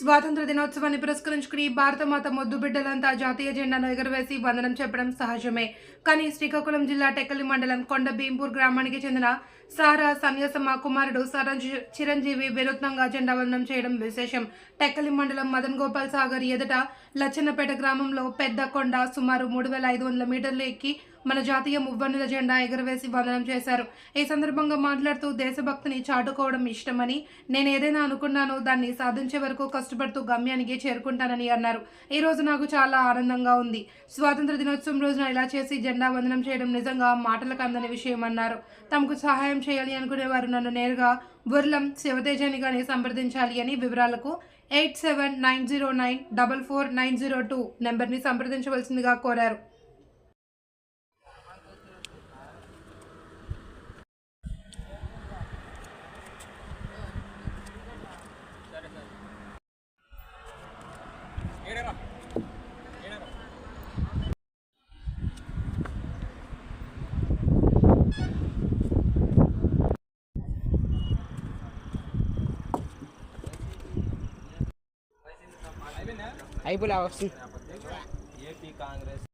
స్వాతంత్ర దినోత్సవాన్ని పురస్కరించుకుని భారతమాత మొద్దు బిడ్డలంతా జాతీయ జెండాను ఎగరవేసి వందనం చెప్పడం సహజమే. కానీ శ్రీకాకుళం జిల్లా టెక్కలి మండలం కొండ భీంపూర్ గ్రామానికి చెందిన సారా సన్యాసమ్మ కుమారుడు సరంజ్ చిరంజీవి వినూత్నంగా జెండా వందనం చేయడం విశేషం. టెక్కలి మండలం మదన్ గోపాల్ సాగర్ ఎదుట లచ్చన్నపేట గ్రామంలో పెద్ద కొండ సుమారు మూడు వేల ఐదు వందల మీటర్లు ఎక్కి మన జాతీయ మువ్వన్నెల జెండా ఎగురవేసి వందనం చేశారు. ఈ సందర్భంగా మాట్లాడుతూ దేశభక్తిని చాటుకోవడం ఇష్టమని నేను ఏదైనా అనుకున్నానో దాన్ని సాధించే వరకు కష్టపడుతూ గమ్యానికి చేరుకుంటానని అన్నారు. ఈ రోజు నాకు చాలా ఆనందంగా ఉంది. స్వాతంత్ర దినోత్సవం రోజున ఇలా చేసి జెండా వందనం చేయడం నిజంగా మాటలకు అందని విషయం అన్నారు. తమకు సహాయం చేయాలి అనుకునేవారు నన్ను నేరుగా బుర్లం శివతేజని గాని సంప్రదించాలి అని వివరాలకు eight seven nine zero nine double four nine zero two నెంబర్ని సంప్రదించవలసిందిగా కోరారు. అయిపోలే వస్తుంది. ఏపీ కాంగ్రెస్